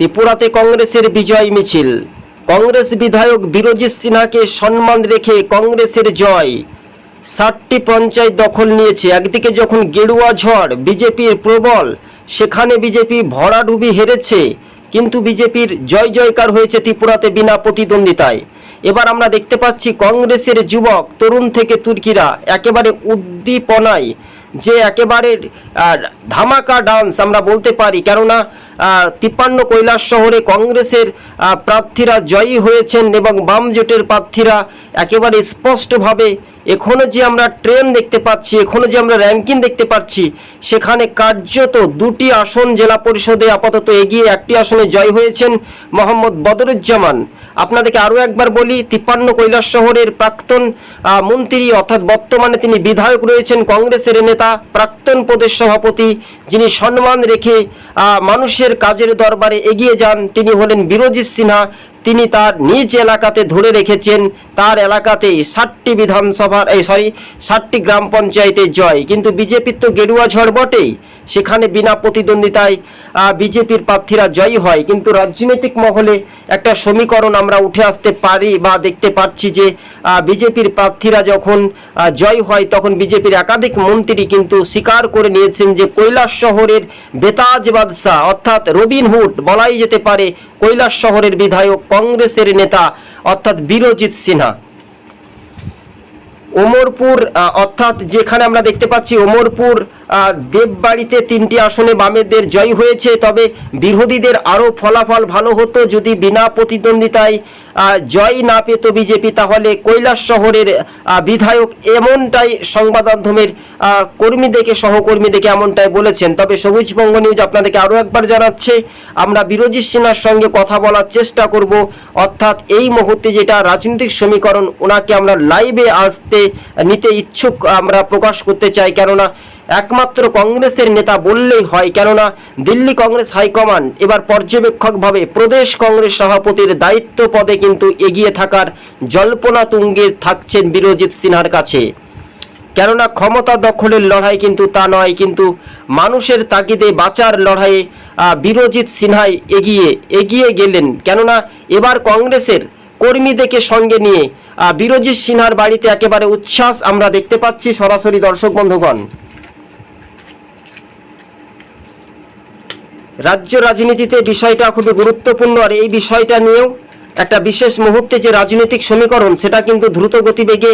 ত্রিপুরাতে কংগ্রেসের বিজয় মিছিল। কংগ্রেস বিধায়ক বিরোজিৎ সিনহাকে সম্মান রেখে কংগ্রেসের জয়। ষাটটি পঞ্চায়েত দখল নিয়েছে। একদিকে যখন গেরুয়া ঝড় বিজেপির প্রবল, সেখানে বিজেপি ভরাডুবি হেরেছে। কিন্তু বিজেপির জয় জয়কার হয়েছে ত্রিপুরাতে বিনা প্রতিদ্বন্দ্বিতায়। এবার আমরা দেখতে পাচ্ছি কংগ্রেসের যুবক, তরুণ থেকে তুর্কিরা একেবারে উদ্দীপনায় যে একেবারে ধামাকা ডান্স আমরা বলতে পারি। কেননা তিপ্পান্ন কৈলাস শহরে কংগ্রেসের প্রার্থীরা জয়ী হয়েছেন এবং বাম জোটের প্রার্থীরা একেবারে স্পষ্টভাবে এখনও যে আমরা ট্রেন দেখতে পাচ্ছি এখনও যে আমরা র্যাঙ্কিং দেখতে পাচ্ছি সেখানে কার্যত দুটি আসন জেলা পরিষদে আপাতত এগিয়ে একটি আসনে জয় হয়েছেন মোহাম্মদ বদরুজ্জামান। আপনাদেরকে আরও একবার বলি তিপ্পান্ন কৈলাস শহরের প্রাক্তন মন্ত্রী অর্থাৎ বর্তমানে তিনি বিধায়ক রয়েছেন কংগ্রেসের নেতা প্রাক্তন প্রদেশ সভাপতি যিনি সম্মান রেখে আহ, মানুষের কাজের দরবারে এগিয়ে যান। তিনি হলেন বিরোজিৎ সিনহা। তিনি তার নিজ এলাকাতে ধরে রেখেছেন। তার এলাকাতেই ষাটটি বিধানসভার, এই সরি ষাটটি গ্রাম পঞ্চায়েতে জয়। কিন্তু বিজেপির তো গেরুয়া ঝড় বটেই। সেখানে বিনা প্রতিদ্বন্দ্বিতায় বিজেপির প্রার্থীরা জয়ী হয়। কিন্তু রাজনৈতিক মহলে একটা সমীকরণ আমরা উঠে আসতে পারি বা দেখতে পাচ্ছি যে বিজেপির প্রার্থীরা যখন জয় হয়, তখন বিজেপির একাধিক মন্ত্রী কিন্তু স্বীকার করে নিয়েছেন যে, কৈলাস শহরের বেতাজ বাদশাহ, অর্থাৎ রবিনহুড বলাই যেতে পারে কৈলাস শহরের বিধায়ক কংগ্রেসের নেতা, অর্থাৎ বীরজিৎ সিনহা। ওমরপুর অর্থাৎ যেখানে আমরা দেখতে পাচ্ছি ওমরপুর দেববাড়িতে তিনটি আসনে বামেদের জয় হয়েছে, তবে বিরোধীদের আরও ফলাফল ভালো হতো যদি বিনা প্রতিদ্বন্দ্বিতায় জয় না পেত বিজেপি, তাহলে কৈলাস শহরের বিধায়ক এমনটাই সংবাদ মাধ্যমের কর্মীদেরকে, সহকর্মীদেরকে এমনটাই বলেছেন। তবে সবুজবঙ্গ নিউজ আপনাদেরকে আরও একবার জানাচ্ছে, আমরা বিরোধী সেনার সঙ্গে কথা বলার চেষ্টা করব, অর্থাৎ এই মুহূর্তে যেটা রাজনৈতিক সমীকরণ, ওনাকে আমরা লাইভে আসতে নিতে ইচ্ছুক আমরা প্রকাশ করতে চাই, কেননা একমাত্র কংগ্রেসের নেতা বললেই হয়, কেননা দিল্লি কংগ্রেস হাইকমান্ড এবার পর্যবেক্ষকভাবে প্রদেশ কংগ্রেস সভাপতির দায়িত্ব পদে কিন্তু এগিয়ে থাকার জল্পনা তুঙ্গে থাকছেন বিরোজিৎ সিনহার কাছে। কেননা ক্ষমতা দখলের লড়াই কিন্তু তা নয়, কিন্তু মানুষের তাগিদে বাঁচার লড়াইয়ে বিরোজিৎ সিনহাই এগিয়ে এগিয়ে গেলেন। কেননা এবার কংগ্রেসের কর্মীদেরকে সঙ্গে নিয়ে বিরোজিৎ সিনহার বাড়িতে একেবারে উচ্ছ্বাস আমরা দেখতে পাচ্ছি সরাসরি দর্শক বন্ধুগণ। রাজ্য রাজনীতিতে বিষয়টা খুবই গুরুত্বপূর্ণ আর এই বিষয়টা নিয়েও একটা বিশেষ মুহূর্তে যে রাজনৈতিক সমীকরণ, সেটা কিন্তু দ্রুত গতিবেগে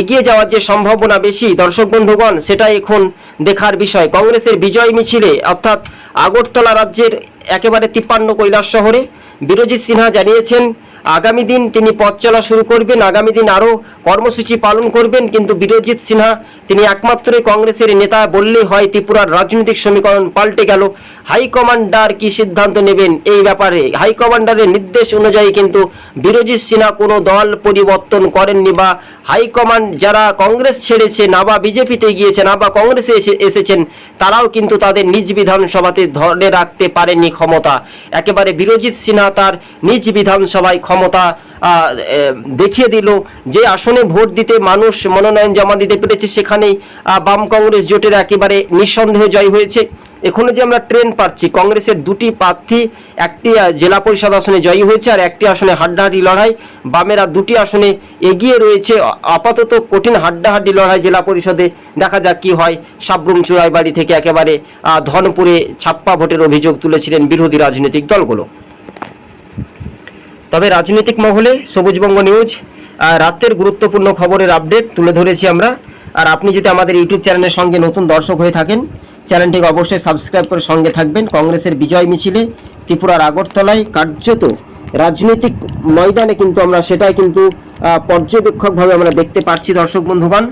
এগিয়ে যাওয়ার যে সম্ভাবনা বেশি, দর্শক বন্ধুগণ সেটা এখন দেখার বিষয়। কংগ্রেসের বিজয় মিছিলে, অর্থাৎ আগরতলা রাজ্যের একেবারে তিপ্পান্ন কৈলাস শহরে বিরোজিত সিনহা জানিয়েছেন আগামী দিন তিনি পথ চলা শুরু করবেন, আগামী দিন আরও কর্মসূচি পালন করবেন, কিন্তু বিরোজিৎ সিনহা, তিনি একমাত্রই কংগ্রেসের নেতা বললেই হয় ত্রিপুরার রাজনৈতিক সমীকরণ পাল্টে গেল। হাইকমান্ডার কি সিদ্ধান্ত নেবেন এই ব্যাপারে? হাইকমান্ডারের নির্দেশ অনুযায়ী কিন্তু বিরোজিৎ সিনহা কোনো দল পরিবর্তন করেননি বা হাইকমান্ড যারা কংগ্রেস ছেড়েছে না বা বিজেপিতে গিয়েছে না বা কংগ্রেসে এসে, এসেছেন, তারাও কিন্তু তাদের নিজ বিধানসভাতে ধরে রাখতে পারেনি ক্ষমতা। একেবারে বিরোজিৎ সিনহা তার নিজ বিধানসভায় ক্ষমতা দেখিয়ে দিল যে আসনে ভোট দিতে মানুষ মনোনয়ন জমা দিতে পেরেছে। সেখানেই বাম কংগ্রেস জোটের একেবারে নিঃসন্দেহে জয় হয়েছে। এখনও যে আমরা ট্রেন পাচ্ছি, কংগ্রেসের দুটি প্রার্থী, একটি জেলা পরিষদ আসনে জয়ী হয়েছে আর একটি আসনে হাড্ডাহাড্ডি লড়াই। বামেরা দুটি আসনে এগিয়ে রয়েছে। আপাতত কঠিন হাড্ডাহাড্ডি লড়াই জেলা পরিষদে দেখা যাক কি হয়। সাবরুম চুরাইবাড়ি থেকে একেবারে ধনপুরে ছাপ্পা ভোটের অভিযোগ তুলেছিলেন বিরোধী রাজনৈতিক দলগুলো। তবে রাজনৈতিক মহলে সবুজবঙ্গ নিউজ রাতের গুরুত্বপূর্ণ খবরের আপডেট তুলে ধরেছি আমরা। আর আপনি যদি আমাদের ইউটিউব চ্যানেলের সঙ্গে নতুন দর্শক হয়ে থাকেন, চ্যানেলটিকে অবশ্যই সাবস্ক্রাইব করে সঙ্গে থাকবেন। কংগ্রেসের বিজয় মিছিলে ত্রিপুরার আগরতলায় কার্যত রাজনৈতিক ময়দানে কিন্তু আমরা সেটাই কিন্তু পর্যবেক্ষকভাবে আমরা দেখতে পাচ্ছি দর্শক বন্ধুগণ।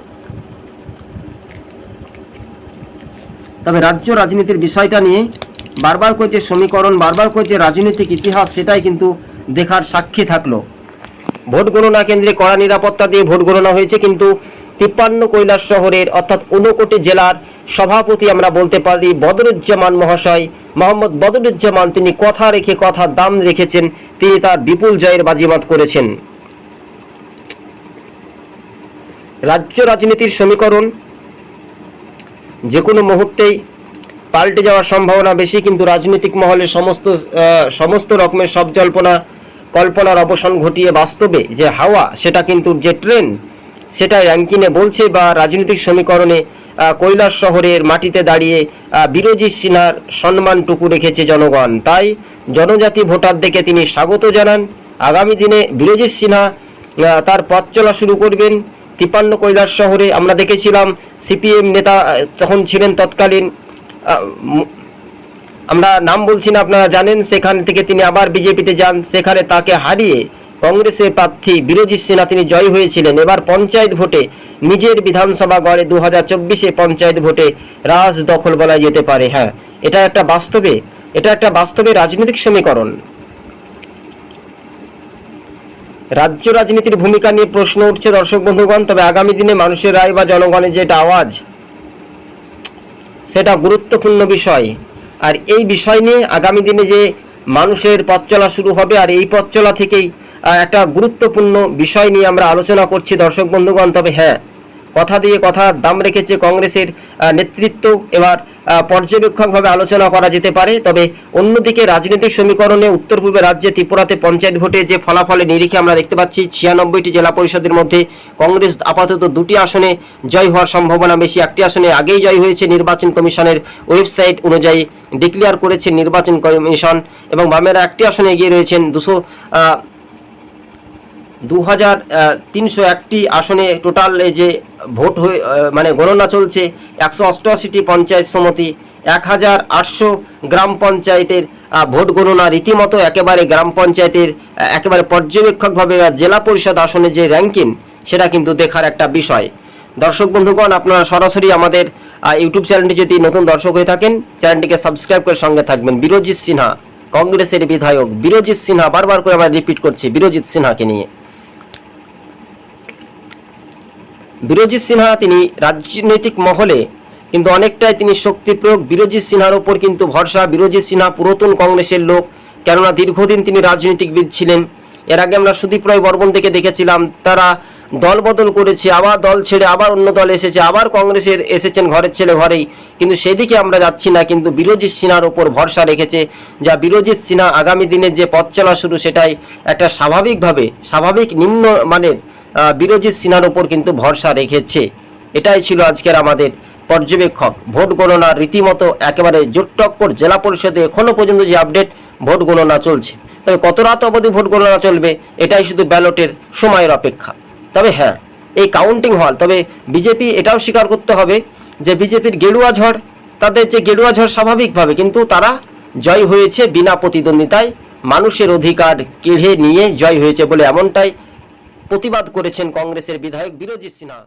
তবে রাজ্য রাজনীতির বিষয়টা নিয়ে বারবার করে যে সমীকরণ, বারবার করে যে রাজনৈতিক ইতিহাস, সেটাই কিন্তু দেখার সাক্ষী থাকল। ভোট গণনা কেন্দ্রে কড়া নিরাপত্তা দিয়ে ভোট গণনা হয়েছে, কিন্তু তিপ্পান্ন কৈলাস শহরের, অর্থাৎ ঊনকোটি জেলার সভাপতি আমরা বলতে পারি বদরুজ্জামান মহাশয়। মোহাম্মদ বদরুজ্জামান, তিনি কথা রেখে কথা দাম রেখেছেন, তিনি তার বিপুল জয়ের বাজিমাত করেছেন। রাজ্য রাজনীতির সমীকরণ যে কোনো মুহূর্তেই পাল্টে যাওয়ার সম্ভাবনা বেশি, কিন্তু রাজনৈতিক মহলে সমস্ত সমস্ত রকমের সব জল্পনা কল্পনার অবসান ঘটিয়ে বাস্তবে যে হাওয়া, সেটা কিন্তু যে ট্রেন সেটা র্যাঙ্কিনে বলছে বা রাজনৈতিক সমীকরণে কৈলাস শহরের মাটিতে দাঁড়িয়ে বিরোধী সিনহার সম্মানটুকু রেখেছে জনগণ। তাই জনজাতি ভোটারদেরকে তিনি স্বাগত জানান। আগামী দিনে বিরোধী সিনহা তার পথ চলা শুরু করবেন। তিপান্ন কৈলাস শহরে আমরা দেখেছিলাম, সিপিএম নেতা তখন ছিলেন তৎকালীন আমরা নাম বলছি না, আপনারা জানেন, সেখান থেকে তিনি আবার বিজেপিতে যান। সেখানে তাকে হারিয়ে কংগ্রেসের প্রার্থী বিরোজিৎ সিনহা তিনি জয় হয়েছিলেন। এবার পঞ্চায়েত ভোটে নিজের বিধানসভা গড়ে দু হাজার চব্বিশে পঞ্চায়েত ভোটে রাজ দখল বলা যেতে পারে। হ্যাঁ এটা একটা বাস্তবে, এটা একটা বাস্তবে রাজনৈতিক সমীকরণ। রাজ্য রাজনীতির ভূমিকা নিয়ে প্রশ্ন উঠছে দর্শক বন্ধুগণ, তবে আগামী দিনে মানুষের রায় বা জনগণের যেটা আওয়াজ, সেটা গুরুত্বপূর্ণ বিষয়। আর এই বিষয় নিয়ে আগামী দিনে যে মানুষের পথ চলা শুরু হবে আর এই পথ চলা থেকেই একটা গুরুত্বপূর্ণ বিষয় নিয়ে আমরা আলোচনা করছি দর্শক বন্ধুগণ। তবে হ্যাঁ কথা দিয়ে কথা দাম রেখেছে কংগ্রেসের নেতৃত্ব। এবার পর্যবেক্ষকভাবে আলোচনা করা যেতে পারে, তবে অন্যদিকে রাজনৈতিক সমীকরণে উত্তর পূর্বে রাজ্যে ত্রিপুরাতে পঞ্চায়েত ভোটে যে ফলাফলে নিরিখে আমরা দেখতে পাচ্ছি, ছিয়ানব্বইটি জেলা পরিষদের মধ্যে কংগ্রেস আপাতত দুটি আসনে জয় হওয়ার সম্ভাবনা বেশি। একটি আসনে আগেই জয় হয়েছে নির্বাচন কমিশনের ওয়েবসাইট অনুযায়ী ডিক্লেয়ার করেছে নির্বাচন কমিশন, এবং বামেরা একটি আসনে এগিয়ে রয়েছেন দুশো দু হাজার তিনশো একটি আসনে টোটাল যে ভোট হয়ে মানে গণনা চলছে, একশো অষ্টআশিটি পঞ্চায়েত সমিতি এক হাজার আটশো গ্রাম পঞ্চায়েতের ভোট গণনা রীতিমতো একেবারে গ্রাম পঞ্চায়েতের একেবারে পর্যবেক্ষকভাবে জেলা পরিষদ আসনে যে র্যাঙ্কিং সেটা কিন্তু দেখার একটা বিষয়। দর্শক বন্ধুগণ, আপনারা সরাসরি আমাদের ইউটিউব চ্যানেলটি যদি নতুন দর্শক হয়ে থাকেন, চ্যানেলটিকে সাবস্ক্রাইব করে সঙ্গে থাকবেন। বিরোজিৎ সিনহা, কংগ্রেসের বিধায়ক। বিরোজিৎ সিনহা, বারবার করে আমরা রিপিট করছি, বিরোজিৎ সিনহাকে নিয়ে। বিরোজিৎ সিনহা তিনি রাজনৈতিক মহলে, কিন্তু অনেকটাই তিনি শক্তি প্রয়োগ বিরোজিৎ সিনহার ওপর কিন্তু ভরসা। বিরোজিৎ সিনহা পুরাতন কংগ্রেসের লোক, কেননা দীর্ঘদিন তিনি রাজনীতিকবিদ ছিলেন। এর আগে আমরা সুদীপ রায় বর্মন থেকে দেখেছিলাম, তারা দল বদল করেছে, আবার দল ছেড়ে আবার অন্য দল এসেছে, আবার কংগ্রেসের এসেছেন ঘরের ছেলে ঘরেই। কিন্তু সেদিকে আমরা যাচ্ছি না, কিন্তু বিরোজিৎ সিনহার ওপর ভরসা রেখেছে, যা বিরোজিৎ সিনহা আগামী দিনের যে পথ চলা শুরু, সেটাই একটা স্বাভাবিকভাবে, স্বাভাবিক নিম্ন মানের বিরোজিৎ সিনহার ওপর কিন্তু ভরসা রেখেছে। এটাই ছিল আজকের আমাদের পর্যবেক্ষক ভোট গণনা রীতিমতো একেবারে জোট টক্কর জেলা পরিষদে এখনও পর্যন্ত যে আপডেট ভোট গণনা চলছে। তবে কত রাত অবধি ভোট গণনা চলবে, এটাই শুধু ব্যালটের সময়ের অপেক্ষা। তবে হ্যাঁ এই কাউন্টিং হল তবে বিজেপি এটাও স্বীকার করতে হবে যে বিজেপির গেরুয়া ঝড়, তাদের যে গেরুয়া ঝড় স্বাভাবিকভাবে কিন্তু তারা জয় হয়েছে বিনা প্রতিদ্বন্দ্বিতায়। মানুষের অধিকার কেড়ে নিয়ে জয় হয়েছে বলে এমনটাই প্রতিবাদ করেছেন কংগ্রেসের বিধায়ক বিরোজিৎ সিনহা।